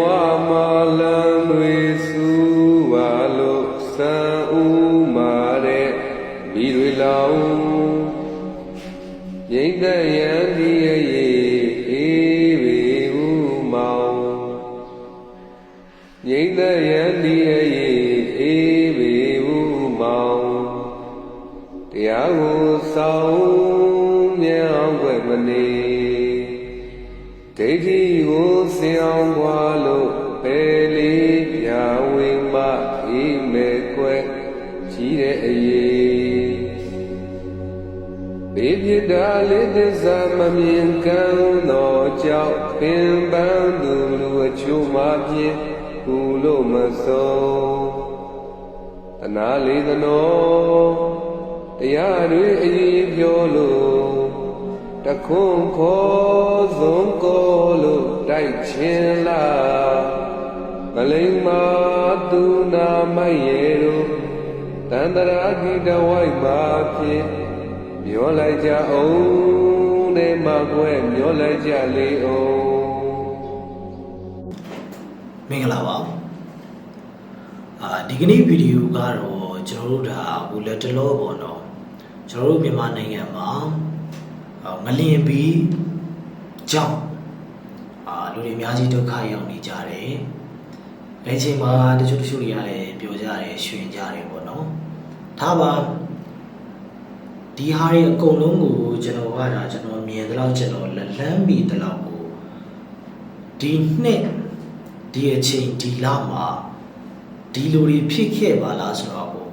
ဝမ ပြောလို့တခွန်ခေါ်စုံကိုလို့တိုက်ချင်းလာမလိမ္မာသူနာမိုက်ရဲ့တို့တန္တရာဂိတဝိုက်မှာဖြင့်မျောလိုက်ကြအောင်တဲ့မကွယ်မျောလိုက်ကြလေအောင်မင်္ဂလာပါအာဒီကနေ့ဗီဒီယိုကတော့ကျွန်တော်တို့ဒါဟိုလက်တလောပေါ့နော် ကျွန်တော်တို့မြန်မာနိုင်ငံမှာအာငလျင်ပြီးကြောင့်အာလူတွေအများကြီးဒုက္ခရောက်နေကြတယ်အဲအချိန်မှာတချို့တချို့တွေကလည်းပြောကြတယ်ရွှင်ကြတယ်ပေါ့နော်ဒါပါဒီဟာတွေအကုန်လုံးကိုကျွန်တော်ကဒါကျွန်တော်မြင်တဲ့လောက်ကျွန်တော်လက်လန်းမိတဲ့လောက်ကိုဒီနှစ်ဒီအချိန်ဒီလမှာဒီလိုတွေဖြစ်ခဲ့ပါလားဆိုတော့ကို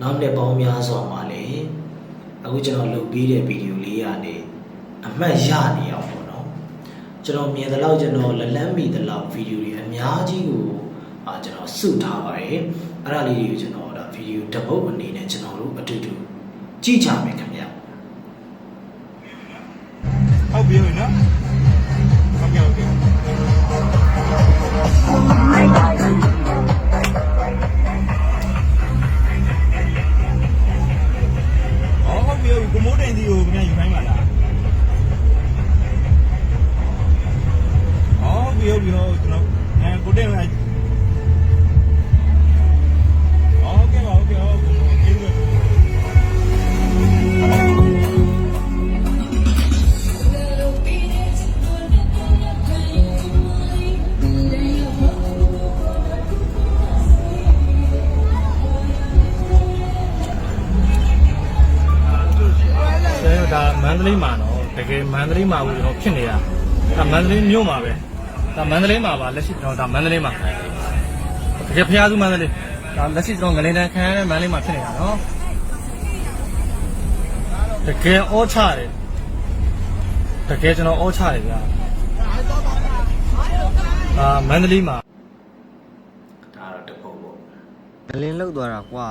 နောက်နှစ်ပေါင်းများစွာမှာလေအခုကျွန်တော်လုပ်ပြီးတဲ့ဗီဒီယိုလေးကနေအမှတ်ရနေအောင်ပေါ့နော်ကျွန်တော်မြင်တဲ့လောက်ကျွန်တော်လက်လန်းမိတဲ့လောက်ဗီဒီယိုတွေအများကြီးကိုအာကျွန်တော်စုထားပါတယ်အဲ့ဒါလေးတွေကိုကျွန်တော်ဒါဗီဒီယိုတစ်ပုတ်အနေနဲ့ကျွန်တော်တို့အတူတူကြည့်ကြမယ်ခင်ဗျာဟုတ်ပြီနော် ကိုမိုးတိန်ဒီကိုခင်ဗျာယူခိုင်းပါလားဟောဟုတ်ပြီဟုတ်ပြီဟုတ် မန္တလေးမှာဘူးကျွန်တော်ဖြစ်နေတာဒါမန္တလေးမြို့မှာပဲဒါမန္တလေးမှာပါလက်ရှိကျွန်တော်ဒါမန္တလေးမှာတကယ်ဖျားစုမန္တလေးဒါလက်ရှိကျွန်တော်ငလင်တန်းခံရတဲ့မန္တလေးမှာဖြစ်နေတာနော်တကယ်အောချတယ်တကယ်ကျွန်တော်အောချတယ်ဗျာအာမန္တလေးမှာဒါတော့တစ်ပုတ်ပေါ့ငလင်းလောက်သွားတာကွာ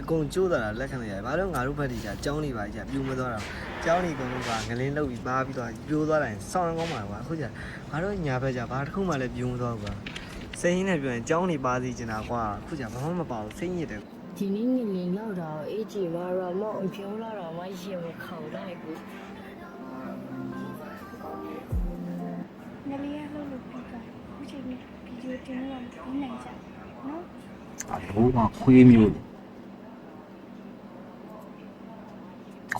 အကုန်ကျိုးသွားတာလက်ခံလိုက်ရတယ်ဘာလို့ငါတို့ဘက်ဒီကြာကြောင်းနေပါကြာပြူမသွားတာကြောင်းနေကုန်လို့ကငလင်းလောက်ပြီးပါပြီးသွားပြိုးသွားတိုင်းစောင်းကောင်းပါကွာအခုကြာငါတို့ညာဘက်ကြာဘာတစ်ခုမှလည်းပြူမသွားဘူးကွာစိတ်ရင်းနဲ့ပြောရင်ကြောင်းနေပါစီကျင်တာကွာအခုကြာဘာမှမပါဘူးစိတ်ညစ်တယ်ဒီနေ့ငလင်လောက်တာကိုအေးကြည့်မှာတော့မောင်ပြောလာတော့မရင်မခေါ်နိုင်ဘူးငလေးရလို့လို့ပြီးသွားခုချိန်นี้ဗီဒီယိုတင်လို့ပြီးနိုင်ကြနော်အလိုကခွေးမျိုး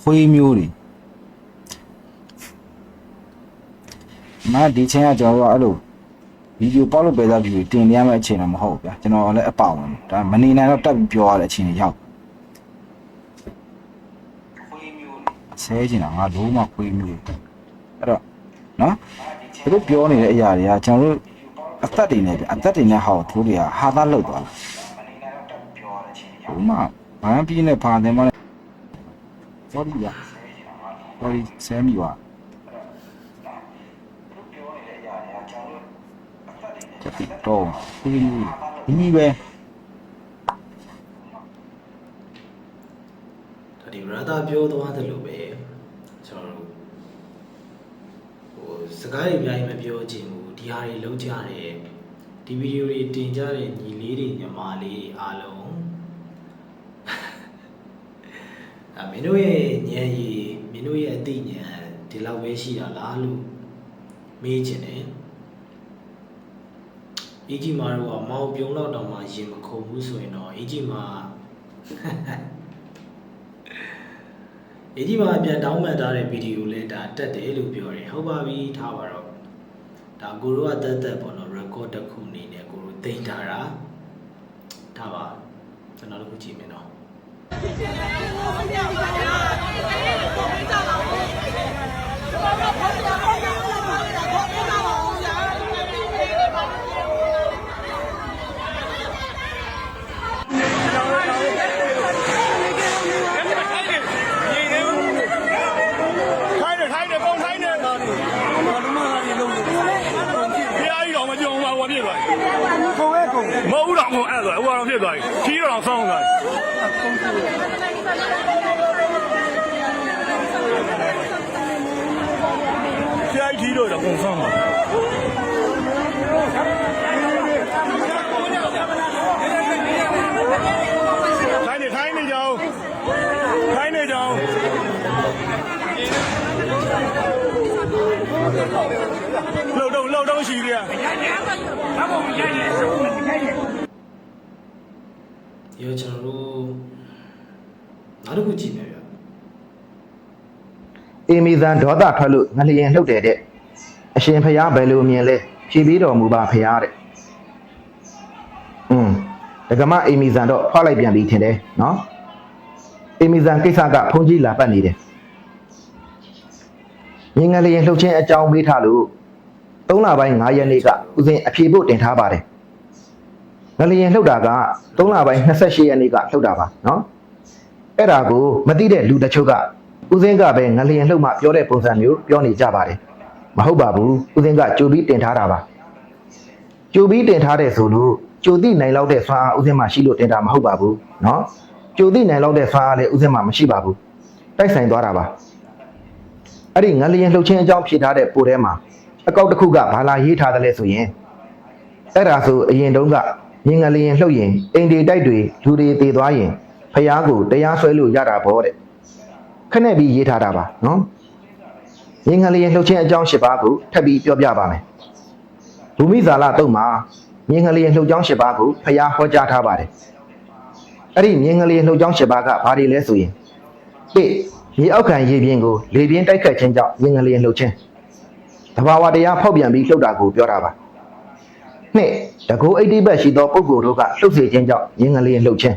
ခွေးမျိုးတွေမဒီချင်းကကျွန်တော်တို့ကအဲ့လိုဗီဒီယိုပေါက်လို့ပဲသားဗီဒီယိုတင်ပြရမယ့်အချိန်တော့မဟုတ်ဘူးဗျာကျွန်တော်လည်းအပါဝင်ဒါမနေနိုင်တော့တက်ပြီးပြောရတဲ့အချိန်တွေရောက်ဆဲချင်တာငါလုံးဝခွေးမျိုးတွေအဲ့တော့နော်သူတို့ပြောနေတဲ့အရာတွေကကျွန်တော်တို့အသက်တွေနဲ့ဗျအသက်တွေနဲ့ဟောသူတို့တွေကဟာသားလောက်သွားတာဘုမဘာမှပြင်းနေပါတယ်မ လဲ sorry ရ sorry ဆဲမီပါချက်တိတော့ဒီဒီပဲဒါဒီ brother ပြောသွားသလိုပဲကျွန်တော်တို့ဟိုစကားတွေအများကြီးမပြောချင်ဘူးဒီဟာတွေလုံးကြတယ်ဒီဗီဒီယိုတွေတင်ကြတဲ့ညီလေးတွေညီမလေးတွေအားလုံးအ မင်းတို့ရဲ့ဉာဏ်ရည်မင်းတို့ရဲ့အသိဉာဏ်ဒီလောက်ပဲရှိတာလားလို့မေးချင်တယ်အေဂျီမာတို့ကမောင်ပြုံတော့တောင်မှရင်မခုန်ဘူးဆိုရင်တော့အေဂျီမာအေဂျီမာပြန်တောင်းပန်ထားတဲ့ဗီဒီယိုလေးဒါတက်တယ်လို့ပြောတယ်ဟုတ်ပါပြီထားပါတော့ဒါကိုတို့ကတက်တက်ပေါ့နော် record တစ်ခုအနေနဲ့ကိုတို့တင်ထားတာထားပါကျွန်တော်တို့ခုကြည့်မယ်နော် ထိုင်းတယ်ထိုင်းတယ်ပုံ ထိုင်းတယ်ဘာလို့ဘာလို့မှလည်းလုံးလို့ဘုရားကြီးတော်မကြုံပါဘူးဖြစ်သွားပြီခုံရဲ့ခုံမဟုတ်တော့ခုံအဲ့ဆိုဟိုကတော့ဖြစ်သွားပြီခီးတော့ဆောင်းသွားပြီဆရာကြီးခီးတော့တော့ခုံဆောင်းသွားထိုင်းနေထိုင်းနေကြအောင်ထိုင်းနေကြအောင် လှုပ်တော့လှုပ်တော့ရှိသေးတယ်ရောကျွန်တော်တို့နောက်တစ်ခုကြည့်မယ်ဗျအေမီဇန်ဒေါသထွက်လို့ငလျင်လှုပ်တယ်တဲ့အရှင်ဖျားဘယ်လိုမြင်လဲဖြေပြီးတော်မူပါဖျားတဲ့อืมဒကမအေမီဇန်တော့ဖွာလိုက်ပြန်ပြီထင်တယ်နော်အေမီဇန်ကိစ္စကဖုန်ကြီးလာပတ်နေတယ် မြင်ငလျင်လှုပ်ခြင်းအကြောင်းပေးထားလို့၃လပိုင်း9ရက်နေ့ကဥစဉ်အဖြေဖို့တင်ထားပါတယ်ငလျင်လှုပ်တာက3လပိုင်း28ရက်နေ့ကလှုပ်တာပါနော်အဲ့ဒါကိုမသိတဲ့လူတချို့ကဥစဉ်ကပဲငလျင်လှုပ်မှပြောတဲ့ပုံစံမျိုးပြောနေကြပါတယ်မဟုတ်ပါဘူးဥစဉ်ကကြိုပြီးတင်ထားတာပါကြိုပြီးတင်ထားတဲ့ဆိုလို့ကြိုသိနိုင်လောက်တဲ့ဆွမ်းအားဥစဉ်မှရှိလို့တင်တာမဟုတ်ပါဘူးနော်ကြိုသိနိုင်လောက်တဲ့ဆွမ်းအားလည်းဥစဉ်မှမရှိပါဘူးတိုက်ဆိုင်သွားတာပါ အဲ့ဒီငလျင်လှုပ်ခြင်းအကြောင်းဖြေထားတဲ့ပိုထဲမှာအကောက်တစ်ခုကဘာလာရေးထားတယ်လဲဆိုရင်အဲ့ဒါဆိုအရင်တုန်းကမြင်ငလျင်လှုပ်ရင်အိမ်ဒီတိုက်တွေလူတွေတည်သွားရင်ဖះကိုတရားဆွဲလို့ရတာပေါ့တဲ့ခနဲ့ပြီးရေးထားတာပါနော်ငင်္ဂလျင်လှုပ်ခြင်းအကြောင်း၈ပါးကိုထပ်ပြီးပြောပြပါမယ်ဘူမိဇာလတုံမှာငင်္ဂလျင်လှုပ်ကြောင်း၈ပါးကိုဖျားဟောကြားထားပါတယ်အဲ့ဒီငင်္ဂလျင်လှုပ်ကြောင်း၈ပါးကဘာတွေလဲဆိုရင်၁ ရေအောက်ခံရေပြင်းကိုလေပြင်းတိုက်ခတ်ခြင်းကြောင့်ငင်္ဂလျင်လှုပ်ခြင်းတဘာဝတရားဖောက်ပြန်ပြီးလှုပ်တာကိုပြောတာပါနှစ်တကူအိဋ္ဌိဘက်ရှိသောပုဂ္ဂိုလ်တို့ကလှုပ်စေခြင်းကြောင့်ငင်္ဂလျင်လှုပ်ခြင်း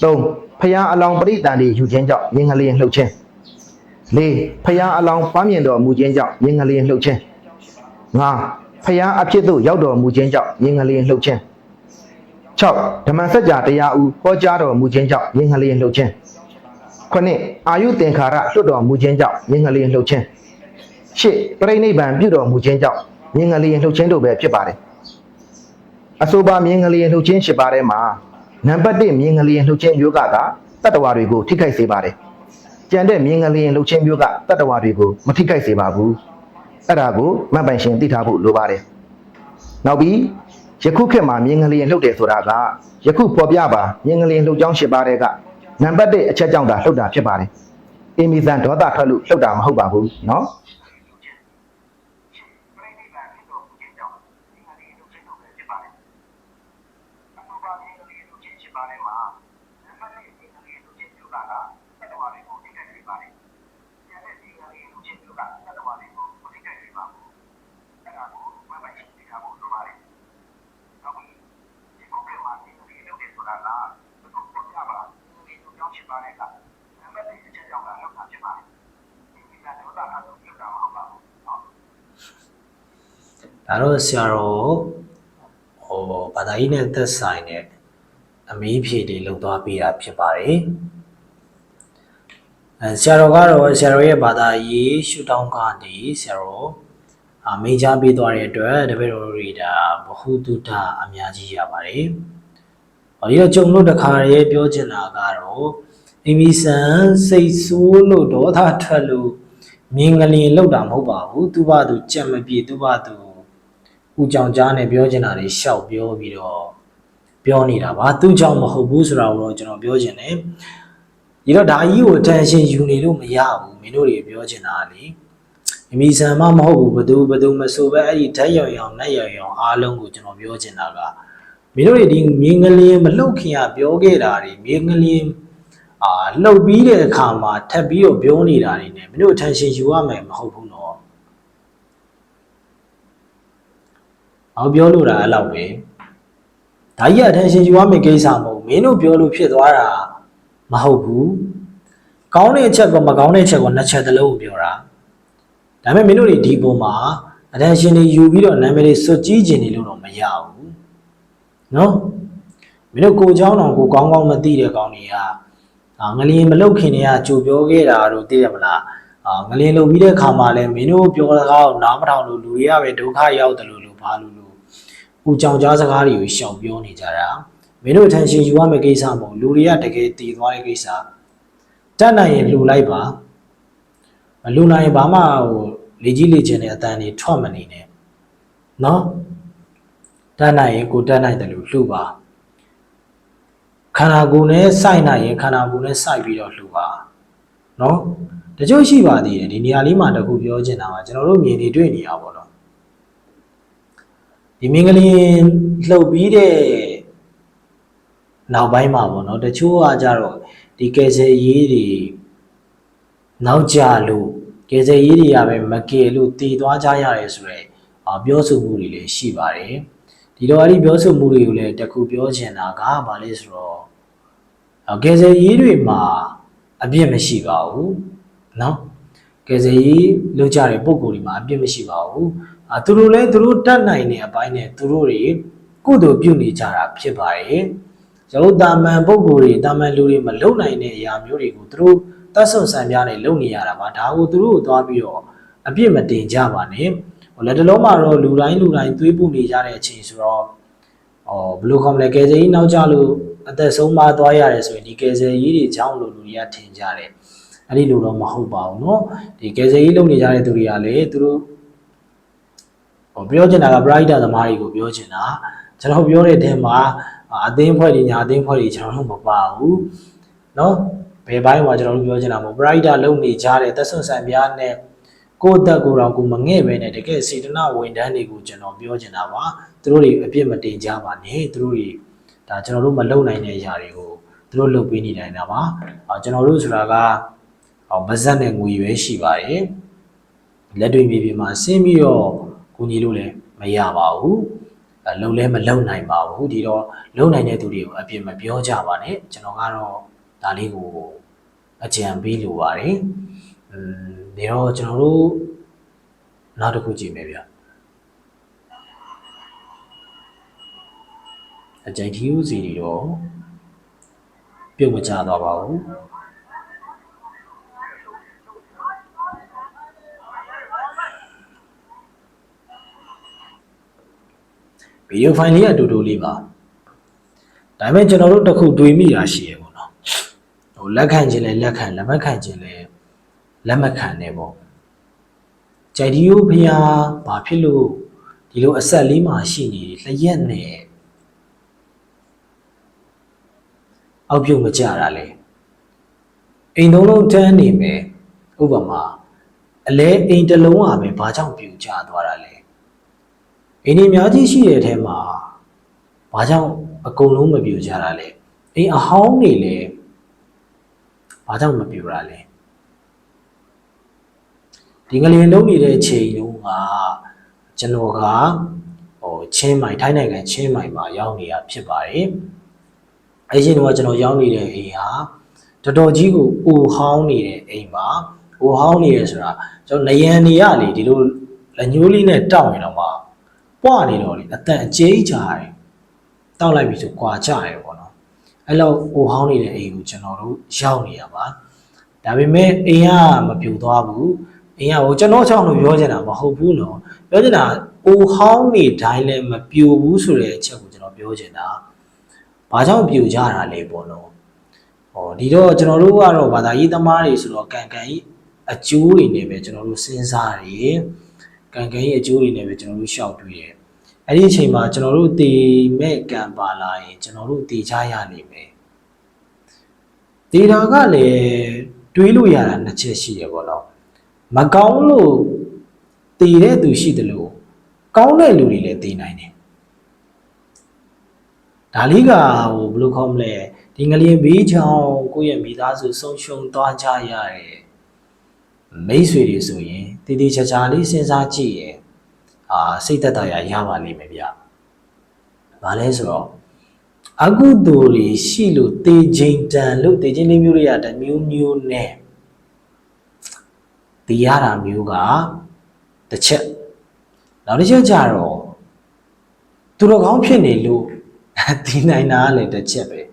၃ဖျားအလောင်းပရိတန်တွေယူခြင်းကြောင့်မြင်ငလျင်လှုပ်ခြင်း၄ဖျားအလောင်းပွားမြင်တော်မူခြင်းကြောင့်မြင်ငလျင်လှုပ်ခြင်း၅ဖျားအဖြစ်သို့ရောက်တော်မူခြင်းကြောင့်မြင်ငလျင်လှုပ်ခြင်း၆ဓမ္မစကြာတရားဦးဟောကြားတော်မူခြင်းကြောင့်မြင်ငလျင်လှုပ်ခြင်း 9အာယုသင်္ခါရလွတ်တော်မူခြင်းကြောင့်မြင်ငလျင်လှုပ်ခြင်း10ပြိဋိနိဗ္ဗာန်ပြုတော်မူခြင်းကြောင့်မြင်ငလျင်လှုပ်ခြင်းတို့ပဲဖြစ်ပါတယ်အဆိုပါမြင်ငလျင်လှုပ်ခြင်း၈ပါးထဲမှာနံပါတ်1မြင်ငလျင်လှုပ်ခြင်းမျိုးကကတတ္တဝါတွေကိုထိခိုက်စေပါတယ်။ကြံတဲ့မြင်ငလျင်လှုပ်ခြင်းမျိုးကတတ္တဝါတွေကိုမထိခိုက်စေပါဘူး။အဲ့ဒါကိုမတ်ပိုင်ရှင်သိထားဖို့လိုပါတယ်။နောက်ပြီးယခုခေတ်မှာမြင်ငလျင်လှုပ်တယ်ဆိုတာကယခုပေါ်ပြပါမြင်ငလျင်လှုပ်ကြောင်း၈ပါးတဲ့က နံပါတ်1အချက်ကြောင့်သာလှုပ်တာဖြစ်ပါတယ်။အီမီဇန်ဒေါသထွက်လို့လှုပ်တာမဟုတ်ပါဘူးနော်။ ဒါတော့ဆရာတော်ဟိုဘာသာရေးနဲ့သက်ဆိုင်တဲ့အမေးဖြေတွေလုပ်သွားပေးတာဖြစ်ပါတယ်အဲဆရာတော်ကတော့ဆရာတော်ရဲ့ဘာသာရေးရှုထောင့်ကနေဆရာတော်အမိန့်ကြားပေးသွားတဲ့အတွက်တပည့်တော်တွေဒါဘ ഹു တုဒအများကြီးရပါတယ်ဟောဒီတော့ကြုံလို့တခါရဲပြောချင်တာကတော့အမီဆန်စိတ်ဆိုးလို့ဒေါသထွက်လို့မြင်ကလေးလောက်တာမဟုတ်ပါဘူးသူ့ဘာသူကြက်မပြေသူ့ဘာသူ ဦးကြောင်ကြားနဲ့ပြောချင်တာတွေရှောက်ပြောပြီးတော့ပြောနေတာပါသူ့ကြောင့်မဟုတ်ဘူးဆိုတာကိုတော့ကျွန်တော်ပြောချင်တယ်ဒီတော့ဒါကြီးကို attention ယူနေလို့မရဘူးမင်းတို့တွေပြောချင်တာကလေအမီဆန်မမဟုတ်ဘူးဘသူဘသူမဆိုပဲအဲ့ဒီဓာတ်ရောင်ရောင်နက်ရောင်ရောင်အားလုံးကိုကျွန်တော်ပြောချင်တာကမင်းတို့တွေဒီမြင်းကလေးမလှုပ်ခင်ကပြောခဲ့တာတွေမြင်းကလေးအာလှုပ်ပြီးတဲ့အခါမှာထပ်ပြီးတော့ပြောနေတာတွေ ਨੇ မင်းတို့ attention ယူရမယ်မဟုတ်ဘူးနော် အောင်ပြောလို့တာအဲ့လောက်ပဲဒါကြီး attention ယူရမယ့်ကိစ္စမဟုတ်ဘူးမင်းတို့ပြောလို့ဖြစ်သွားတာမဟုတ်ဘူးကောင်းတဲ့အချက်ကမကောင်းတဲ့အချက်ကနှစ်ချက်သလုံးကိုပြောတာ ဒါပေမဲ့မင်းတို့တွေဒီပုံမှာ attention တွေယူပြီးတော့နာမည်တွေစွတ်ကြီးခြင်းတွေလို့တော့မရဘူးเนาะမင်းတို့ကိုเจ้าတော်ကိုကောင်းကောင်းမသိတဲ့ကောင်တွေကအာငလျင်မလုတ်ခင်တွေကကြိုပြောခဲ့တာတို့သိရမလားအာငလျင်လုတ်ပြီးတဲ့ခါမှာလဲမင်းတို့ပြောစကားကိုနားမထောင်လို့လူတွေကပဲဒုက္ခရောက်တယ်လို့လို့ဘာလို့ လို့ဦးကြောင်ကြားစကားတွေကိုရှောင်ပြောနေကြတာမင်းတို့ attention ယူရမယ့်ကိစ္စမဟုတ်လူတွေကတကယ်တည်သွားတဲ့ကိစ္စတတ်နိုင်ရင်လှူလိုက်ပါမလူနိုင်ရင်ဘာမှဟိုလေကြီးလေချင်တဲ့အတန်တွေထွက်မနေနဲ့နော်တတ်နိုင်ရင်ကိုတတ်နိုင်တယ်လို့လှူပါခန္ဓာကိုယ်နဲ့စိုက်နိုင်ရင်ခန္ဓာကိုယ်နဲ့စိုက်ပြီးတော့လှူပါနော်တချို့ရှိပါသေးတယ်ဒီနေရာလေးမှာတခုပြောချင်တာပါကျွန်တော်တို့မြင်နေတွေ့နေရပါတော့ ဒီမင်္ဂလင်းလှုပ်ပြီးတဲ့နောက်ပိုင်းမှာပေါ့နော်တချို့ကကြတော့ဒီကယ်ဆယ်ရေးတွေ နောက်ကြလို့ကယ်ဆယ်ရေးတွေကပဲမကယ်လို့တည်သွားကြရတယ်ဆိုတော့အာပြောဆိုမှုတွေလည်းရှိပါတယ်ဒီတော့အဲ့ဒီပြောဆိုမှုတွေကိုလည်းတခုပြောချင်တာကဘာလဲဆိုတော့အာကယ်ဆယ်ရေးတွေမှာအပြစ်မရှိပါဘူးเนาะ ကယ်ဆယ်ရေးလုပ်ကြတဲ့ပုံကိုယ်တွေမှာအပြစ်မရှိပါဘူးအာသူတို့လည်းသူတို့တတ်နိုင်တဲ့အပိုင်းနဲ့သူတို့တွေကုသိုလ်ပြုနေကြတာဖြစ်ပါတယ်ကျွန်တော်တာမန်ပုံကိုယ်တွေတာမန်လူတွေမလုံနိုင်တဲ့အရာမျိုးတွေကိုသူတို့တတ်ဆုံဆံပြားနဲ့လုပ်နေရတာပါဒါကိုသူတို့ကိုသွားပြီးတော့အပြစ်မတင်ကြပါနဲ့ဟိုလက်တလုံးမှာတော့လူတိုင်းလူတိုင်းသွေးပူနေကြတဲ့အချိန်ဆိုတော့ဟောဘယ်လိုခေါ်မလဲကယ်ဆယ်ကြီးနောက်ကျလို့အသက်ဆုံးမသွားရတယ်ဆိုရင်ဒီကယ်ဆယ်ကြီးတွေချောင်းလို့လူတွေကထင်ကြတယ် အဲ့ဒီလိုတော့မဟုတ်ပါဘူးเนาะဒီကယ်ဆယ်ကြီးလုပ်နေကြတဲ့သူတွေကလည်းသူတို့ဟောပြောချင်တာက brighter သမားတွေကိုပြောချင်တာကျွန်တော်ပြောတဲ့အထက်မှာအသင်းဖွဲ့တွေညာအသင်းဖွဲ့တွေကျွန်တော်တို့မပါဘူးเนาะ ဘယ်ဘိုင်းမှာကျွန်တော်တို့ပြောချင်တာမို့ brighter လုံနေကြတဲ့သက်ဆွန်ဆန်ပြားနဲ့ကိုယ့်အသက်ကိုယ်တော်ကိုမငဲ့ပဲနဲ့တကယ်စေတနာဝန်ထမ်းတွေကိုကျွန်တော်ပြောချင်တာပါသူတို့တွေအပြစ်မတင်ကြပါနဲ့သူတို့တွေဒါကျွန်တော်တို့မလုံနိုင်တဲ့အရာတွေကိုသူတို့လုပ်ပေးနေနိုင်တာပါအာကျွန်တော်တို့ဆိုတာက ဟောဗဇက်နဲ့ငွေရွေးရှိပါတယ်လက်တွေမြေပြင်မှာဆင်းပြီးတော့ကိုကြီးလို့လည်းမရပါဘူးအဲလုံလဲမလုံနိုင်ပါဘူးဒီတော့လုံနိုင်တဲ့သူတွေကိုအပြစ်မပြောကြပါနဲ့ကျွန်တော်ကတော့ဒါလေးကိုအကြံပေးလိုပါတယ်။အင်းဒီတော့ကျွန်တော်တို့နောက်တစ်ခုကြည့်မယ်ဗျာ။အကြံထီးဦးစီတွေတော့ပြုတ်မကြတော့ပါဘူး။ ဗီဒီယိုဖိုင်လေးအတူတူလေးပါ။ဒါပေမဲ့ကျွန်တော်တို့တစ်ခုတွေးမိတာရှိရပေါ့နော်။ဟိုလက်ခံခြင်းလဲလက်ခံလက်မခံခြင်းလဲလက်မခံနဲ့ပေါ့။ကြိုက်ဒီယိုဖျားဘာဖြစ်လို့ဒီလိုအဆက်လေးမှာရှိနေလျက်နဲ့အောက်ပြုတ်မကြတာလေ။အိမ်သုံးလုံးတန်းနေမယ်ဥပမာအလဲအိမ်တစ်လုံးอ่ะပဲဘာကြောင့်ပြူကျသွားတာလဲ။ အိမ်ဒီအများကြီးရှိတဲ့အထဲမှာဘာကြောင့်အကုန်လုံးမပြူကြတာလဲအိမ်အဟောင်းနေလဲဘာကြောင့်မပြူတာလဲဒီငလျင်လုံးနေတဲ့အချိန်တုန်းကကျွန်တော်ကဟိုချင်းမိုင်ထိုင်းနိုင်ငံချင်းမိုင်မှာရောက်နေတာဖြစ်ပါတယ်အဲ့ဒီတော့ကျွန်တော်ရောက်နေတဲ့အိမ်ဟာတော်တော်ကြီးကိုအိုဟောင်းနေတဲ့အိမ်ပါအိုဟောင်းနေရဆိုတာကျွန်တော်နယံနေရလေဒီလိုလက်ညှိုးလေးနဲ့တောက်နေတော့မှ ပွားနေတော့လေအတန်အကျိကြတယ်တောက်လိုက်ပြီဆိုကွာကြရပေါ့နော်အဲ့လောက်အိုဟောင်းနေတဲ့အိမ်ကိုကျွန်တော်တို့ရောက်နေရပါဒါပေမဲ့အိမ်ကမပြူသွားဘူးအိမ်ကဟိုကျွန်တော်ချောင်းလို့ပြောချင်တာမဟုတ်ဘူးနော်ပြောချင်တာအိုဟောင်းနေတိုင်းလည်းမပြူဘူးဆိုတဲ့အချက်ကိုကျွန်တော်ပြောချင်တာဘာကြောင့်ပြူကြတာလဲပေါ့နော်ဟောဒီတော့ကျွန်တော်တို့ကတော့ဘာသာရေးသမားတွေဆိုတော့ကံကံကြီးအကျိုးတွေနဲ့ပဲကျွန်တော်တို့စဉ်းစားရတယ် ကံကံကြီးအကျိုးတွေနဲ့ပဲကျွန်တော်တို့ရှောက်တွေ့တယ်အဲ့ဒီအချိန်မှာကျွန်တော်တို့တည်မဲ့ကံပါလာရင်ကျွန်တော်တို့တည်ချရနိုင်မယ်တည်တာကလည်းတွေးလို့ရတာနှစ်ချက်ရှိတယ်ပေါ့နော်မကောင်းလို့တည်တဲ့သူရှိတယ်လို့ကောင်းတဲ့လူတွေလည်းတည်နိုင်တယ်ဒါလေးကဟိုဘယ်လိုခေါ်မလဲဒီငလျင်ဘေးချောင်းကိုယ့်ရဲ့မိသားစုဆုံးရှုံးသွားကြရတဲ့ မိတ်ဆွေတွေဆိုရင်တည်တည်ချာချာလေးစဉ်းစားကြည့်ရင်အာစိတ်သက်သာရရပါလိမ့်မယ်ဗျ။ဘာလဲဆိုတော့အကုသိုလ်တွေရှိလို့တေချိန်တန်လို့တေချိန်လေးမျိုးတွေကတစ်မျိုးမျိုးနဲ့တရားတာမျိုးကတစ်ချက်နောက်တစ်ချက်ကြတော့သူတော်ကောင်းဖြစ်နေလို့ဒီနိုင်တာကလည်းတစ်ချက်ပဲ။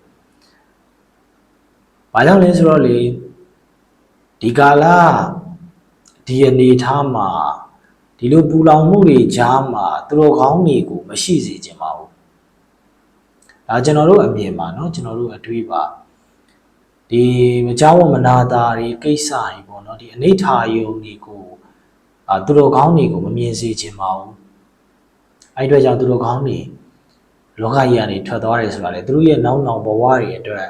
ဘာကြောင့်လဲဆိုတော့လေဒီကာလ ဒီအနေထားမှာဒီလိုပူလောင်မှုတွေကြားမှာသူတော်ကောင်းတွေကိုမရှိစေချင်ပါဘူး။ဒါကျွန်တော်တို့အမြင်ပါเนาะကျွန်တော်တို့အတွေးပါဒီမကြောက်ဝမနာတာတွေကိစ္စတွေပေါ့เนาะဒီအနိဋ္ဌာယုံတွေကိုအာသူတော်ကောင်းတွေကိုမမြင်စေချင်ပါဘူး။အဲ့ဒီအတွက်ကြောင့်သူတော်ကောင်းတွေလောကကြီးကနေထွက်သွားတယ်ဆိုတာလေသူတို့ရဲ့နောက်နောက်ဘဝတွေအတွက်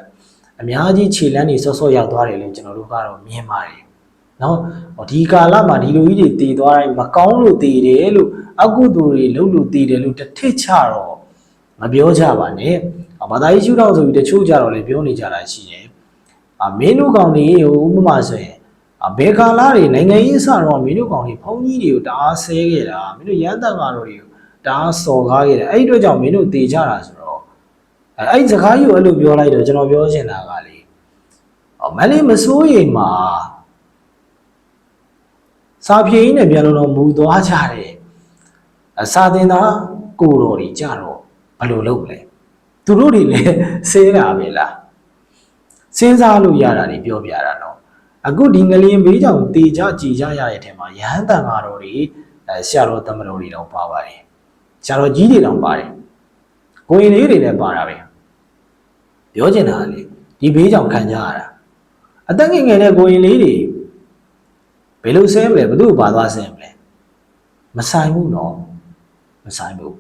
အများကြီးခြေလမ်းတွေဆော့ဆော့ရောက်သွားတယ်လို့ကျွန်တော်တို့ကတော့မြင်ပါတယ်။ နော်ဟောဒီကာလမှာဒီလိုကြီးတွေတည်သွားတိုင်းမကောင်းလို့တည်တယ်လို့အကုသိုလ်တွေလုပ်လို့တည်တယ်လို့တစ်ထစ်ချတော့မပြောကြပါနဲ့။ဘာသာရေးရှုထောင့်ဆိုပြီးတချို့ကြတော့လေပြောနေကြတာရှိတယ်။အာမင်းတို့ကောင်တွေဟိုဥပမာဆိုရင်အဘေကာလာတွေနိုင်ငံရေးအစတော့မင်းတို့ကောင်တွေဘုန်းကြီးတွေကိုတအားဆဲခဲ့တာမင်းတို့ရန်တန်ကားတော်တွေကိုတအားစော်ကားခဲ့တယ်အဲ့ဒီအတွက်ကြောင့်မင်းတို့တည်ကြတာဆိုတော့အဲအဲ့ဒီစကားကြီးကိုအဲ့လိုပြောလိုက်တော့ကျွန်တော်ပြောချင်တာကလေအော်မလေးမစိုးရိမ်မှာ စာပြေးနဲ့ပြန်လို့တော့မူသွားကြတယ်အစာတင်သားကိုတော်တွေကြတော့ဘယ်လိုလုပ်လဲသူတို့တွေလည်းဆဲတာပဲလားစဉ်းစားလို့ရတာတွေပြောပြတာနော်အခုဒီငလျင်ဘေးကြောင့်တေကြကြည်ကြရတဲ့အထက်မှာရဟန်းတန်ဃာတော်တွေအဲဆရာတော်တမတော်တွေတော့ပါပါတယ်ဆရာတော်ကြီးတွေတော့ပါတယ်ကိုရင်လေးတွေလည်းပါတာပဲပြောချင်တာကလေဒီဘေးကြောင့်ခံကြရတာအသက်ငယ်ငယ်နဲ့ကိုရင်လေးတွေဘ ယ်လိုဆဲမလဲဘယ်သူ့ကိုပါသွားဆဲမလဲမဆိုင်ဘူးနော်မဆိုင်ဘူး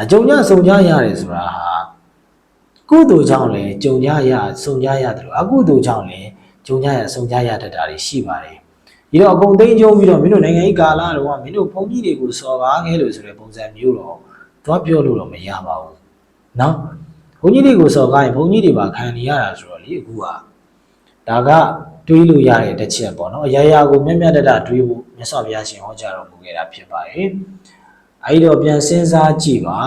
အကြုံညစုံကြရတယ်ဆိုတာဟာကုသိုလ်ကြောင့်လည်းကြုံကြရစုံကြရတယ်လို့အကုသိုလ်ကြောင့်လည်းကြုံကြရစုံကြရတတ်တာတွေရှိပါတယ်ဒီတော့အကုန်သိမ်းကျုံပြီးတော့မင်းတို့နိုင်ငံရေးကာလတော့ကမင်းတို့ဘုန်းကြီးတွေကိုစော်ကားခဲ့လို့ဆိုတဲ့ပုံစံမျိုးတော့သွားပြောလို့တော့မရပါဘူးเนาะဘုန်းကြီးတွေကိုစော်ကားရင်ဘုန်းကြီးတွေပါခံနေရတာဆိုတော့လေအခုကဒါက တွေးလို့ရတဲ့တစ်ချက်ပေါ့နော်အရာရာကိုမျက်မျက်တတတွေးဖို့မြတ်စွာဘုရားရှင်ဟောကြားတော်မူခဲ့တာဖြစ်ပါတယ်အဲဒီတော့ပြန်စဉ်းစားကြည့်ပါ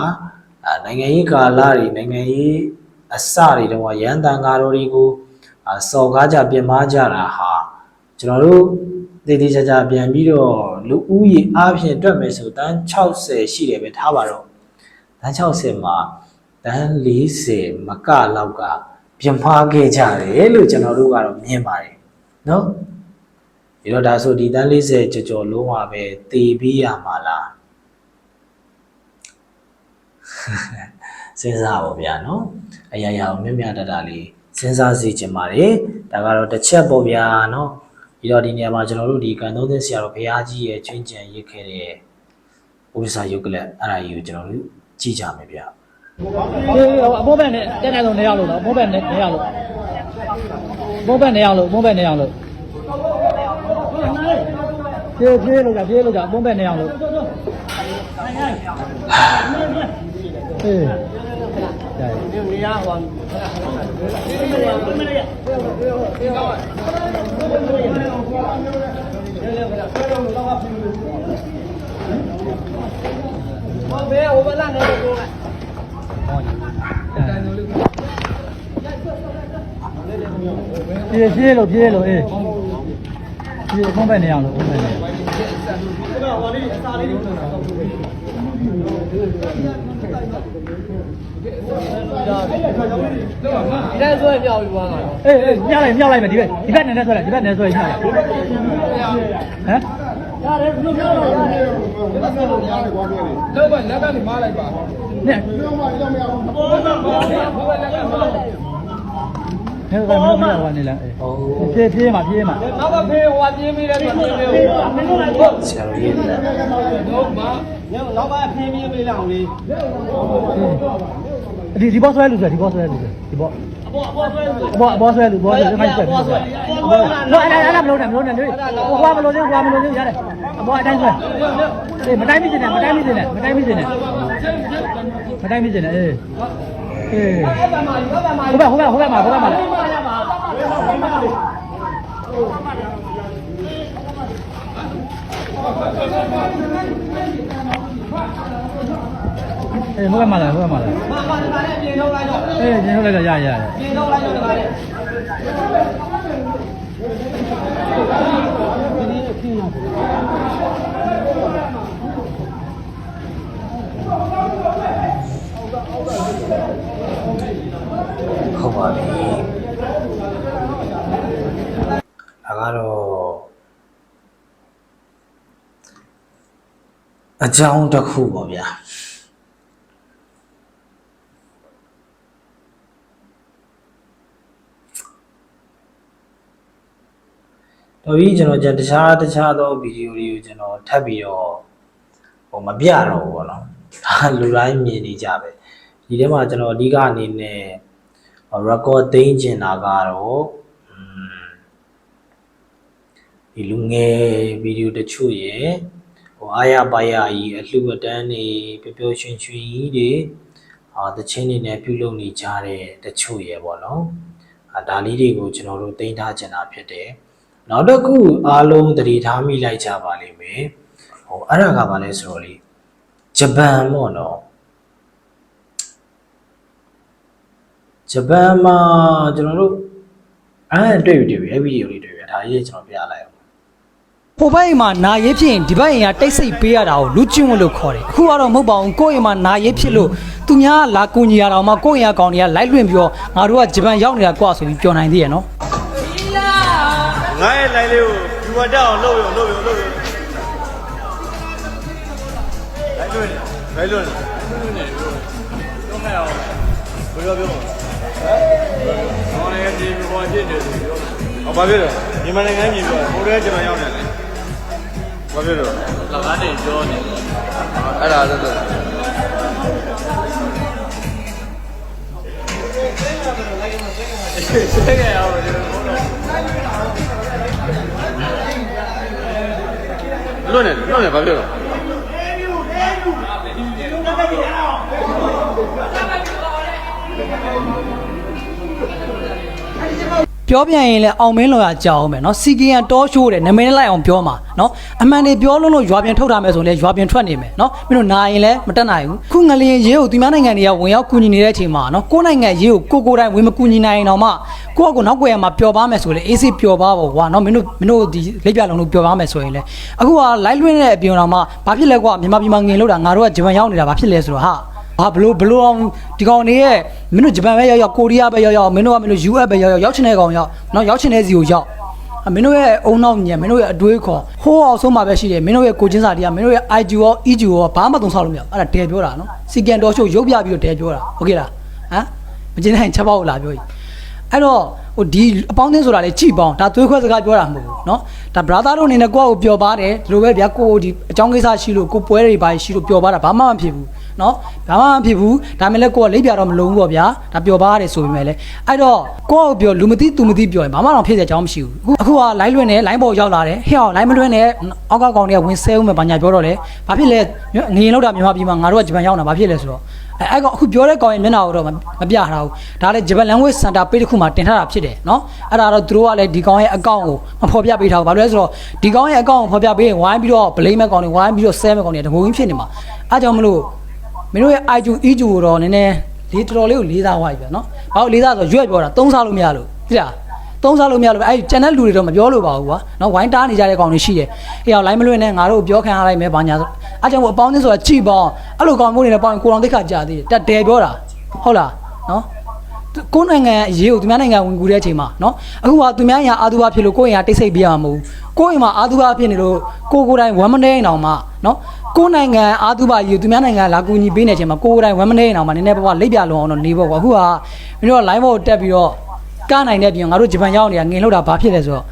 အာနိုင်ငံရေးကာလတွေနိုင်ငံရေးအစတွေတုန်းကရန်တန်ကားတော်တွေကိုအာစော်ကားကြပြင်မာကြတာဟာကျွန်တော်တို့တည်တည်ကြကြပြန်ပြီးတော့လူဦးရေအားဖြင့်တွက်မယ်ဆိုတန်း60ရှိတယ်ပဲထားပါတော့တန်း60မှာတန်း40မကလောက်ကပြင်မာခဲ့ကြတယ်လို့ကျွန်တော်တို့ကတော့မြင်ပါတယ် နော်ဒီတော့ဒါဆိုဒီတန်း40ကြော်ကြော်လုံးဝပဲတည်ပြီးရမှာလားစဉ်းစားပါဗျာနော်အရာရာကိုမြမြတတလေးစဉ်းစားစီချင်ပါတယ်ဒါကတော့တစ်ချက်ပေါ့ဗျာနော်ပြီးတော့ဒီနေရာမှာကျွန်တော်တို့ဒီကန်သုံးသင်းဆရာတော်ဘုရားကြီးရဲ့ချွင်းကြံရစ်ခဲ့တဲ့ဥစ္စာယုတ်ကလပ်အဲ့ဒါကြီးကိုကျွန်တော်တို့ကြည့်ကြမယ်ဗျာဟို အမိုးဘက်နဲ့တက်နေဆုံးနေရောက်လို့နော်အမိုးဘက်နဲ့နေရောက်လို့အမိုးဘက်နေရောက်လို့အမိုးဘက်နေရောက်လို့ပြေးပြေးလို့ကြပြေးလို့ကြအမိုးဘက်နေရောက်လို့အေးနေရဟောဘယ်ဟိုဘက်လာနေလို့ ပြေးပြေးလို့ပြေးလို့အေးပြေးဖုံးပဲနေအောင်လို့ဖုံးပဲနေဒီထဲဆွဲမြောက်ပြီးသွားတာအေးအေးမြောက်လိုက်မြောက်လိုက်မယ်ဒီဘက်ဒီဘက်နဲ့နဲ့ဆွဲလိုက်ဒီဘက်နဲ့ဆွဲမြောက်လိုက်ဟမ်ရတယ်ဘယ်လိုမြောက်လို့ရတယ်ဒီဘက်နဲ့လို့ရတယ်ကွာပြောနေလောက်ပါလက်ကနေမားလိုက်ပါ နဲ့ပြောမှလည်းမရဘူးဘောကဘောကဘောကလက်ကမားလိုက်ဟဲ့ကမမလာနေလားအေးပြေးပြေးမှာပြေးမှာနောက်ကဖေးဟိုကပြေးမိတယ်ပြေးမိတယ်ဟုတ်ဆရာတော်ကြီးလက်တော့မနောက်ကဖေးပြေးမိလောက်လေဒီဒီဘောဆွဲလူဆွဲဒီဘောဆွဲလူဆွဲဒီဘောအဘောအဘောဆွဲလူအဘောအဘောဆွဲလူဘောဆွဲဒီမိုင်းဆွဲအဘောဆွဲအဲ့ဒါအဲ့ဒါမလို့နဲ့မလို့နဲ့လေဟိုကမလို့ချင်းဟိုကမလို့ချင်းရတယ် အအပေါ်အတိုင်းဆွဲအေးမတိုင်းမိစင်နဲ့မတိုင်းမိစင်နဲ့မတိုင်းမိစင်နဲ့မတိုင်းမိစင်နဲ့အေးအေးဟိုဘက်ဟိုဘက်ဟိုဘက်မှာဟိုဘက်မှာလေအေးဟိုဘက်မှာလေဟိုဘက်မှာလေအေးကျင်းထုတ်လိုက်တော့ရရရဟုတ်ပါပြီဒါကတော့ အကြောင်းတစ်ခုပေါ့ဗျာတော်ပြီကျွန်တော်じゃတခြားတခြားသောဗီဒီယိုတွေကိုကျွန်တော်ထပ်ပြီးတော့ဟိုမပြတော့ဘူးပေါ့နော်ဒါလူတိုင်းမြင်နေကြပဲဒီထဲမှာကျွန်တော်အဓိကအနေနဲ့ record သိမ်းကျင်တာကတော့อืมဒီလူငယ်ဗီဒီယိုတချို့ရယ်ဟို အားရပါရကြီးအလှူအတန်းတွေပျော်ပျော်ရွှင်ရွှင်ကြီးတွေအာတချင်းတွေနဲ့ပြုလုပ်နေကြတဲ့တချို့ရယ်ပေါ့နော်အာဒါလေးတွေကိုကျွန်တော်တို့သိမ်းထားကျင်တာဖြစ်တယ်နောက်တစ်ခုအားလုံးသတိထားမိလိုက်ကြပါလိမ့်မယ်ဟိုအဲ့ဒါကဘာလဲဆိုတော့လေဂျပန်ပေါ့နော်ဂျပန်မှာကျွန်တော်တို့အဲ့တွေ့ပြီတွေ့ပြီအဲ့ဗီဒီယိုလေးတွေ့ပြီဒါကြီးကျွန်တော်ပြလိုက်အောင် ဟိုဘက်အိမ်မှာနာရေးဖြစ်ရင်ဒီဘက်အိမ်ကတိတ်ဆိတ်ပေးရတာကိုလူကျွန်းလို့ခေါ်တယ်အခုကတော့မဟုတ်ပါဘူးကိုယ့်အိမ်မှာနာရေးဖြစ်လို့သူများကလာကူညီရတာမှကိုယ့်အိမ်ကကောင်တွေကလိုက်လွင့်ပြီးတော့ငါတို့ကဂျပန်ရောက်နေတာကွာဆိုပြီးပြောနိုင်သေးရနော်ငါရဲ့ line လေးကိုယူဝတက်အောင်လုပ်ရုံလုပ်ရုံလုပ်ရုံလိုက်လွန်းလိုက်လွန်းလိုက်လွန်းတော့ခဲ့အောင်ဘယ်လိုပြောမလဲဟမ်ဟောလည်းဒီဘောဖြစ်နေတယ်ပြောဟောဘာဖြစ်လဲမြန်မာနိုင်ငံကြီးပြောဟိုထဲကျွန်တော်ရောက်နေတယ် ဘာဖြစ်လို့လကားနေပြောနေအဲ့ဒါတော့ဆက်ခဲ့အောင်လွတ်နေလွတ်နေဘာဖြစ်လို့ ပြောပြရင်လည်းအောင်မင်းလော်ရကြောက်အောင်မယ်နော်စီကင်ကတောရှိုးတယ်နမင်းလိုက်အောင်ပြောမှာနော်အမှန်တွေပြောလို့လို့ရွာပြင်ထုတ်ထားမယ်ဆိုရင်လည်းရွာပြင်ထွက်နေမယ်နော်မင်းတို့နာရင်လည်းမတက်နိုင်ဘူးခုငလျင်ရေးကိုသူများနိုင်ငံတွေကဝင်ရောက်ကူညီနေတဲ့အချိန်မှာနော်ကိုယ့်နိုင်ငံရေးကိုကိုကိုယ်တိုင်ဝင်မကူညီနိုင်ရင်တော့မှကိုယ့်အကူနောက်ကွယ်ရမှာပျော်ပါမယ်ဆိုရင်လည်းအေးစိပျော်ပါပေါ့ကွာနော်မင်းတို့မင်းတို့ဒီလက်ပြလုံးလို့ပျော်ပါမယ်ဆိုရင်လည်းအခုကလိုက်လွှင့်တဲ့အပြင်တော့မှဘာဖြစ်လဲကွာမြန်မာပြည်မှာငင်လို့တာငါတို့ကဂျပန်ရောက်နေတာဘာဖြစ်လဲဆိုတော့ဟာ ဟာဘလို့ဘလို့အောင်ဒီကောင်နေရဲ့မင်းတို့ဂျပန်ပဲရောက်ရောက်ကိုရီးယားပဲရောက်ရောက်မင်းတို့ကမင်းတို့ US ပဲရောက်ရောက်ရောက်ချင်တဲ့ကောင်ရောက်နော်ရောက်ချင်တဲ့စီကိုရောက်အမင်းတို့ရဲ့အုံနောက်ညံမင်းတို့ရဲ့အတွေးခေါ်ဟိုးအောင်ဆုံးမှာပဲရှိတယ်မင်းတို့ရဲ့ကိုချင်းစာတရားမင်းတို့ရဲ့ IG ရော EG ရောဘာမှသုံးဆောက်လို့မရဘူးအဲ့ဒါတဲပြောတာနော်စီကန်တော်ရှို့ရုပ်ပြပြီးတော့တဲပြောတာโอเคလားဟမ်မကျင်းနိုင်ချက်ပေါက်လာပြောကြီးအဲ့တော့ဟိုဒီအပေါင်းအသင်းဆိုတာလေကြည်ပေါင်းဒါသွေးခွဲစကားပြောတာမဟုတ်ဘူးเนาะဒါ brother တို့အနေနဲ့ကိုယ့်ကိုပျော်ပါတယ်ဒီလိုပဲဗျာကိုယ်ဒီအကြောင်းကိစ္စရှိလို့ကိုယ်ပွဲတွေပါရှိလို့ပျော်ပါတာဘာမှမဖြစ်ဘူး နော်ဘာမှမဖြစ်ဘူးဒါမှလည်းကိုကလိပ်ပြတော့မလုံးဘူးပေါ့ဗျာဒါပျော်ပါရတယ်ဆိုပေမဲ့လည်းအဲ့တော့ကိုကပြောလူမသိသူမသိပြောရင်ဘာမှတော့ဖြစ်တဲ့အကြောင်းမရှိဘူးအခုအခုက line လွင့်နေ line ပေါ်ရောက်လာတယ်ဟဲ့အောင် line မလွင့်နဲ့အောက်ကကောင်တွေကဝင်ဆဲဦးမယ်ဘာညာပြောတော့လဲဘာဖြစ်လဲငရင်လောက်တာမြန်မာပြည်မှာငါတို့ကဂျပန်ရောက်နေတာဘာဖြစ်လဲဆိုတော့အဲအဲ့ကောင်အခုပြောတဲ့ကောင်ရဲ့မျက်နှာကိုတော့မပြထားဘူးဒါလည်းဂျပန် language center page တစ်ခုမှာတင်ထားတာဖြစ်တယ်နော်အဲ့ဒါတော့သူတို့ကလည်းဒီကောင်ရဲ့ account ကိုမဖော်ပြပေးထားဘူးဘာလို့လဲဆိုတော့ဒီကောင်ရဲ့ account ကိုဖော်ပြပေးရင်ဝိုင်းပြီးတော့ blame မဲ့ကောင်တွေဝိုင်းပြီးတော့ဆဲမဲ့ကောင်တွေတဘုံကြီးဖြစ်နေမှာအားကြောင့်မလို့ မင်းတို့ရဲ့ iTunes EJ ကိုတော့နည်းနည်းလေးတော်တော်လေးကိုလေးစားသွားပြီဗျာနော်ဘာလို့လေးစားဆိုရွက်ပြောတာသုံးစားလို့မရလို့သိလားသုံးစားလို့မရလို့အဲ့ကျန်တဲ့လူတွေတော့မပြောလို့ပါဘူးကွာနော်ဝိုင်းတားနေကြတဲ့ကောင်တွေရှိတယ်အေးအောင် line မလွင့်နဲ့ငါတို့ပြောခံရလိုက်မယ်ဘာညာဆိုအဲ့ကြောင့်မို့အပေါင်းသင်းဆိုတာချိန်ပေါင်းအဲ့လိုကောင်မျိုးတွေနဲ့ပေါင်းကိုတော်တိခါကြာသေးတယ်တက်တယ်ပြောတာဟုတ်လားနော်ကိုယ်နိုင်ငံအရေးကိုသူများနိုင်ငံဝင်ကူတဲ့အချိန်မှာနော်အခုကသူများညာအာသူဘဖြစ်လို့ကိုယ့်ညာတိတ်ဆိတ်ပြရမှာမဟုတ်ဘူးကိုယ့်အိမ်မှာအာသူဘဖြစ်နေလို့ကိုကိုယ်တိုင်ဝမ်းမနေအောင်မှနော် ကိုယ်နိုင်ငံအာသူဘကြီးကိုသူများနိုင်ငံလာကူညီပေးနေတဲ့အချိန်မှာကိုယ်ကိုယ်တိုင်ဝမ်းမနေအောင်မှနည်းနည်းပါးပါးလိပ်ပြလုံအောင်တော့နေပေါ့ကွာအခုကမင်းတို့က line ပေါ်တက်ပြီးတော့ကနိုင်တဲ့ပြင်ငါတို့ဂျပန်ရောက်နေတာငင်လောက်တာဘာဖြစ်လဲဆိုတော့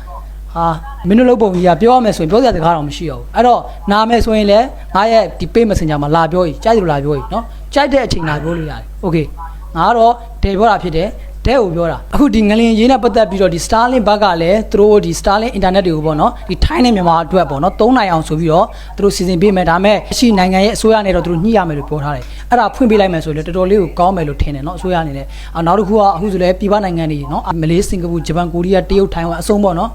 ဟာမင်းတို့လုပ်ပုံကြီးကပြောရမယ်ဆိုရင်ပြောစရာစကားတော့မရှိတော့ဘူးအဲ့တော့နားမယ်ဆိုရင်လည်းငါရဲ့ဒီ pay messenger မှာလာပြောကြီးကြိုက်တယ်လို့လာပြောကြီးเนาะကြိုက်တဲ့အချိန်လာပြောလို့ရတယ်โอเค ငါကတော့တယ်ပြောတာဖြစ်တယ် တဲ့ကိုပြောတာအခုဒီငလင်ရေးနဲ့ပတ်သက်ပြီးတော့ဒီ Starlink ဘက်ကလည်းသူတို့ဒီ Starlink internet တွေကိုပေါ့နော်ဒီထိုင်းနဲ့မြန်မာအတွက်ပေါ့နော်3နိုင်အောင်ဆိုပြီးတော့သူတို့စီစဉ်ပေးမယ်ဒါပေမဲ့အရှိနိုင်ငံရဲ့အစိုးရနဲ့တော့သူတို့ညှိရမယ်လို့ပြောထားတယ်အဲ့ဒါဖွင့်ပေးလိုက်မယ်ဆိုရင်လည်းတော်တော်လေးကိုကောင်းမယ်လို့ထင်တယ်နော်အစိုးရအနေနဲ့အော်နောက်တစ်ခုကအခုဆိုလည်းပြည်ပနိုင်ငံတွေနော်မလေးစင်ကာပူဂျပန်ကိုရီးယားတရုတ်ထိုင်ဝမ်အစုံပေါ့နော်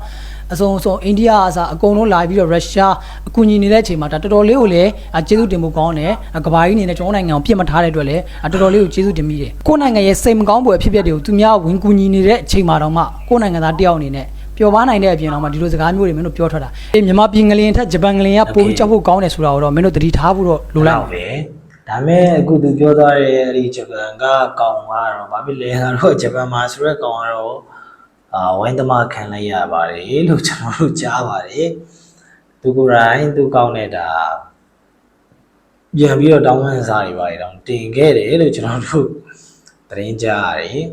အစုံအစုံအိန္ဒိယအစားအကုန်လုံးလာပြီးတော့ရုရှားအကူအညီနေတဲ့အချိန်မှာဒါတော်တော်လေးကိုလည်းအကျေးဇူးတင်ဖို့ကောင်းတယ်ကဘာကြီးအနေနဲ့ကျွန်တော်နိုင်ငံကိုပြစ်မထားတဲ့အတွက်လည်းအတော်တော်လေးကိုကျေးဇူးတင်မိတယ်ကိုယ့်နိုင်ငံရဲ့စိတ်မကောင်းဖွယ်ဖြစ်ပျက်တွေကိုသူများဝင်ကူညီနေတဲ့အချိန်မှာတော့မှကိုယ့်နိုင်ငံသားတယောက်အနေနဲ့ပျော်ပါနိုင်တဲ့အပြင်တော့မှဒီလိုစကားမျိုးတွေမင်းတို့ပြောထွက်တာအေးမြန်မာပြည်ငလျင်ထက်ဂျပန်ငလျင်ကပိုပြီးကြောက်ဖို့ကောင်းတယ်ဆိုတာကိုတော့မင်းတို့သတိထားဖို့တော့လိုလိုက်တော့ပဲဒါမဲ့အခုသူပြောသွားတဲ့အဲ့ဒီဂျပန်ကကောင်ကတော့ဘာဖြစ်လဲဆိုတော့ဂျပန်မှာဆိုတဲ့ကောင်ကတော့ အာဝိုင်းသမခံလိုက်ရပါတယ်လို့ကျွန်တော်တို့ကြားပါတယ်သူကိုယ်တိုင်သူကောင်းနေတာပြန်ပြီးတော့တောင်းပန်စားတွေပါတယ်တောင်းတင်ခဲ့တယ်လို့ကျွန်တော်တို့သတင်းကြားရတယ်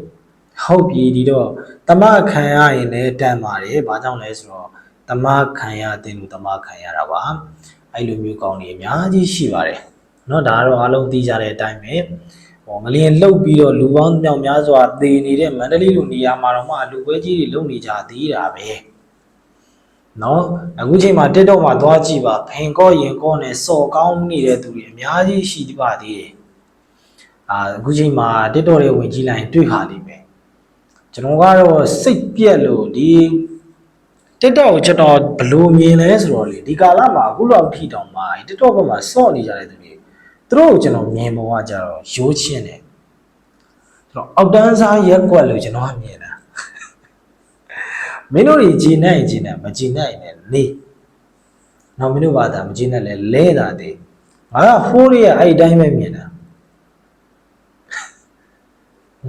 ဟုတ်ပြီဒီတော့တမခံရရင်လည်းတန်ပါတယ်ဘာကြောင့်လဲဆိုတော့တမခံရတဲ့လူတမခံရတာပါအဲ့လိုမျိုးကောင်းနေအများကြီးရှိပါတယ် เนาะဒါကတော့အားလုံးသိကြတဲ့အတိုင်းပဲ ဟောငလျင်လှုပ်ပြီးတော့လူပေါင်းမြောက်များစွာသေနေတဲ့မန္တလေးလိုနေရာမှာတော့မှလူပွဲကြီးတွေလုံနေကြသေးတာပဲနော်အခုချိန်မှာ TikTok မှာသွားကြည့်ပါဖင်ကော့ရင်ကော့နဲ့စော်ကောင်းနေတဲ့သူတွေအများကြီးရှိပါသေးတယ်အာအခုချိန်မှာ TikTok တွေဝင်ကြည့်လိုက်ရင်တွေ့ပါလိမ့်မယ်ကျွန်တော်ကတော့စိတ်ပြက်လို့ဒီ TikTok ကိုကျွန်တော်ဘယ်လိုမြင်လဲဆိုတော့လေဒီကာလမှာအခုလောက်ထိတောင်မှ TikTok ဘက်မှာစော့နေကြတဲ့သူတွေ သူတို့ကိုကျွန်တော်မြင်ပေါ်ကကြတော့ရိုးချင်းတယ်ကျွန်တော်အောက်တန်းစားရက်ကွက်လို့ကျွန်တော်ကမြင်တာမင်းတို့တွေဂျင်းနိုင်ဂျင်းနိုင်မဂျင်းနိုင်နဲ့နေနောက်မင်းတို့ဘာသာမဂျင်းနိုင်လဲလဲတာတည်းငါကဖိုးလေးကအဲ့ဒီတိုင်းပဲမြင်တာ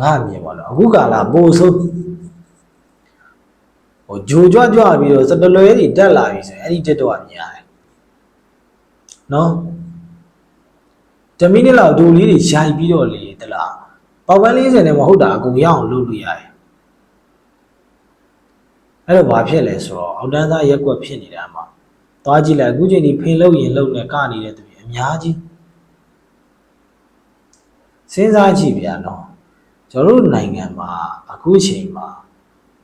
ငါမြင်ပါတော့အခုကာလပိုဆိုးဟိုဂျိုကြွကြွပြီးတော့စတလွဲတွေတက်လာပြီဆိုရင်အဲ့ဒီတက်တော့ကမြင်ရတယ်နော် တမိနစ်လောက်ဒိုလေးတွေရိုက်ပြီးတော့လေတလားပေါက်ပန်း40နဲ့မဟုတ်တာအကုန်ရအောင်လုပ်လို့ရတယ်အဲ့တော့ဘာဖြစ်လဲဆိုတော့အောက်တန်းသားရက်ကွက်ဖြစ်နေတာမှာသွားကြည့်လိုက်အခုချိန်ဒီဖင်လို့ရင်လုံနဲ့ကနေတဲ့သူတွေအများကြီးစဉ်းစားကြည့်ဗျာနော်ကျွန်တော်တို့နိုင်ငံမှာအခုချိန်မှာ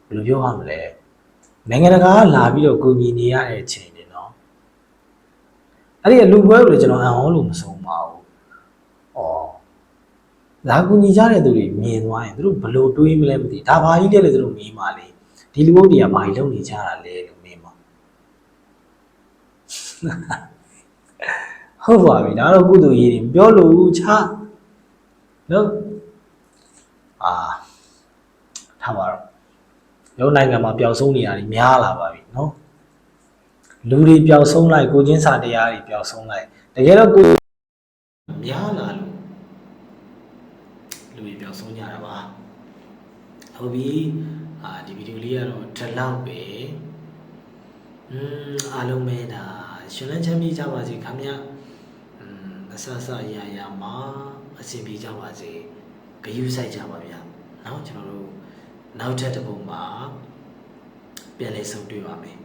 ဘယ်လိုပြောရမလဲနိုင်ငံတကာကလာပြီးတော့ကူညီနေရတဲ့အချိန်တွေနော်အဲ့ဒီလူပွဲကိုလည်းကျွန်တော်အံ့ဩလို့မဆုံးပါဘူး။အော် လာကူညီကြတဲ့သူတွေမြင်သွားရင်သူတို့ဘယ်လိုတွေးမလဲမသိ။ဒါဘာကြီးလဲလေသူတို့မြင်ပါလေ။ဒီလူအုပ်တွေကဘာကြီးလုပ်နေကြတာလဲလို့မြင်ပါ။ဟုတ်ပါပြီ။ဒါတော့ကုသိုလ်ရေးတွေမပြောလို့ချ။နော်။အာထားပါတော့။ရုံးနိုင်ငံမှာပျောက်ဆုံးနေရတာများလာပါပြီနော်။လူတွေပျောက်ဆုံးလိုက်ကိုချင်းစာတရားတွေပျောက်ဆုံးလိုက်တကယ်တော့ကိုများလာလို့လူ တွေပြောင်းဆုံးကြတာပါဟုတ်ပြီအာဒီဗီဒီယိုလေးကတော့ဒီလောက်ပဲอืมအားလုံးပဲဒါရှင်လန်းချမ်းမြေ့ကြပါစေခင်ဗျာอืมအဆဆရရမှာအဆင်ပြေကြပါစေဂယုစိုက်ကြပါဗျာเนาะကျွန်တော်တို့နောက်ထပ်တစ်ပုံမှာပြန်လည်ဆုံတွေ့ပါမယ်